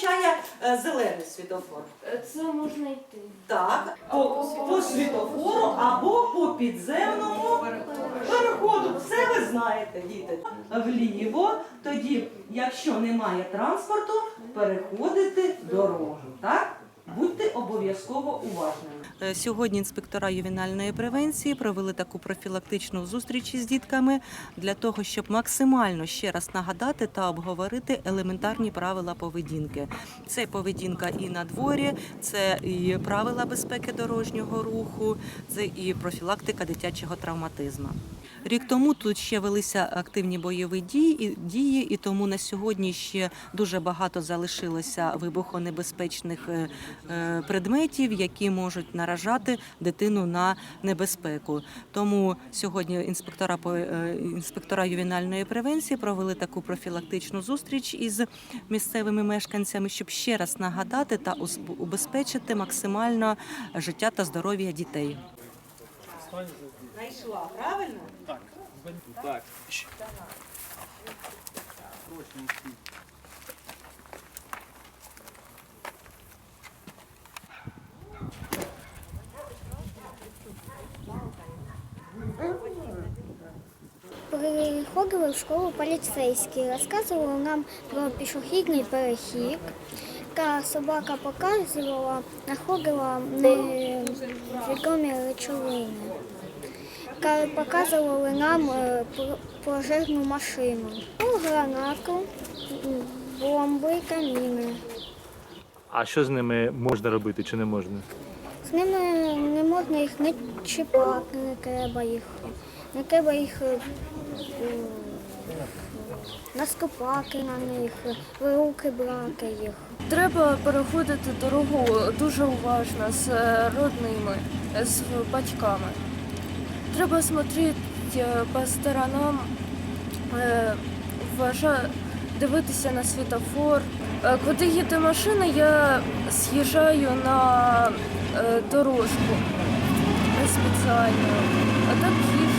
означає е, зелений світофор? Е, Це можна йти. Так, по, по світофору або по підземному переходу. Все ви знаєте, діти. Вліво, тоді, якщо немає транспорту, переходити дорогу. Так? Будьте обов'язково уважними. Е, Сьогодні інспектора ювенальної превенції провели таку профілактичну зустріч із дітками для того, щоб максимально ще раз нагадати та обговорити елементарні правила поведінки. Це поведінка і на дворі, це і правила безпеки дорожнього руху, це і профілактика дитячого травматизму. Рік тому тут ще велися активні бойові дії, і- дії, і тому на сьогодні ще дуже багато залишилося вибухонебезпечних е, е, предметів, які можуть наражати дитину на небезпеку. Тому сьогодні інспектора по е, інспектора ювенальної превенції провели таку профілактичну зустріч із місцевими мешканцями, щоб ще раз нагадати та убезпечити максимально життя та здоров'я дітей. Знайшла, правильно? Так. Приходили в школу поліцейські, розказували нам про пішохідний перехід. Та собака показувала, знаходила невідомі речовини. Показували нам е, пожежну машину, Ну, гранату, бомби та міни. А що з ними можна робити чи не можна? З ними не можна їх не чіпати, не треба їх. Не треба їх е, м, наступати на них, в руки брати їх. Треба переходити дорогу дуже уважно з е, родними, з батьками. Треба смотрети е, по сторонам, е, дивитися на світофор. Е, Куди їде машина, я з'їжджаю на дорожку спеціально, а так обочині.